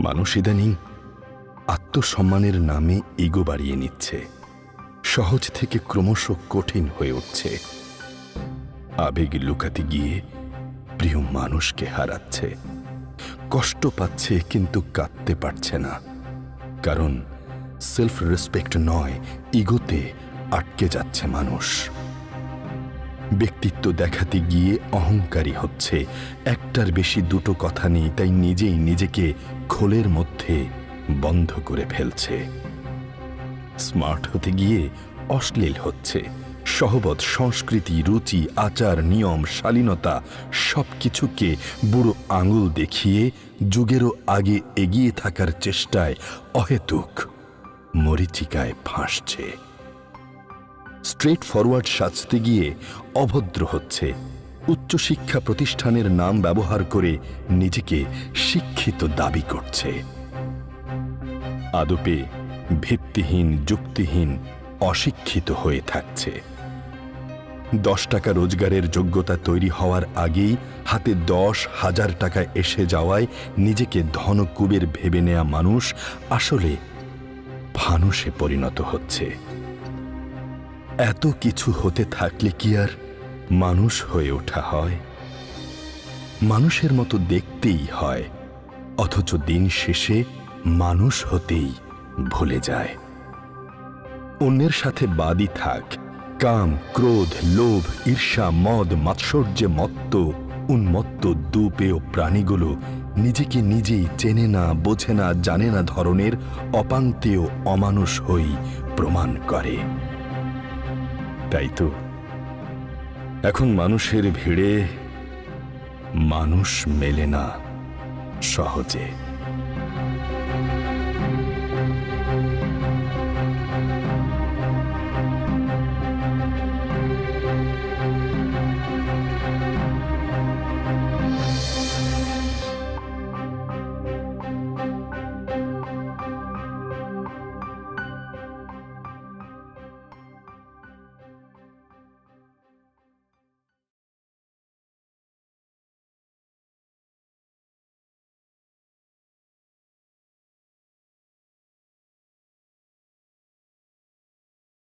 মানুষ ইদানিং আত্মসম্মানের নামে ইগো বাড়িয়ে নিচ্ছে। সহজ থেকে ক্রমশ কঠিন হয়ে উঠছে। আবেগ লুকাতে গিয়ে প্রিয় মানুষকে হারাচ্ছে। কষ্ট পাচ্ছে কিন্তু কাঁদতে পারছে না। কারণ সেলফ রেসপেক্ট নয়, ইগোতে আটকে যাচ্ছে মানুষ। ব্যক্তিত্ব দেখাতে গিয়ে অহংকারী হচ্ছে। একটার বেশি দুটো কথা নেই, তাই নিজেই নিজেকে খোলের মধ্যে বন্ধ করে ফেলছে। স্মার্ট হতে গিয়ে অশ্লীল হচ্ছে। সহবত, সংস্কৃতি, রুচি, আচার, নিয়ম, শালীনতা সব কিছুকে বুড়ো আঙুল দেখিয়ে যুগেরও আগে এগিয়ে থাকার চেষ্টায় অহেতুক মরিচিকায় ফাঁসছে। স্ট্রেট ফরওয়ার্ড সাজতে গিয়ে অভদ্র হচ্ছে। উচ্চশিক্ষা প্রতিষ্ঠানের নাম ব্যবহার করে নিজেকে শিক্ষিত দাবি করছে। আদপে ভিত্তিহীন, যুক্তিহীন, অশিক্ষিত হয়ে থাকছে। দশ টাকা রোজগারের যোগ্যতা তৈরি হওয়ার আগেই হাতে দশ হাজার টাকা এসে যাওয়ায় নিজেকে ধনকুবের ভেবে নেয়া মানুষ আসলে ফানুষে পরিণত হচ্ছে। এত কিছু হতে থাকলে কি আর মানুষ হয়ে ওঠা হয়? মানুষের মতো দেখতেই হয়, অথচ দিন শেষে মানুষ হতেই ভুলে যায়। অন্যের সাথে বাদী থাক, কাম, ক্রোধ, লোভ, ঈর্ষা, মদ, মাৎসর্যে মত্ত, উন্মত্ত দুপেয় প্রাণীগুলো নিজেকে নিজেই চেনে না, বোঝে না, জানে না ধরনের অপাঙ্ক্তেয় অমানুষ হই প্রমাণ করে। তাই তো। এখন মানুষের ভিড়ে মানুষ মেলে না সহজে।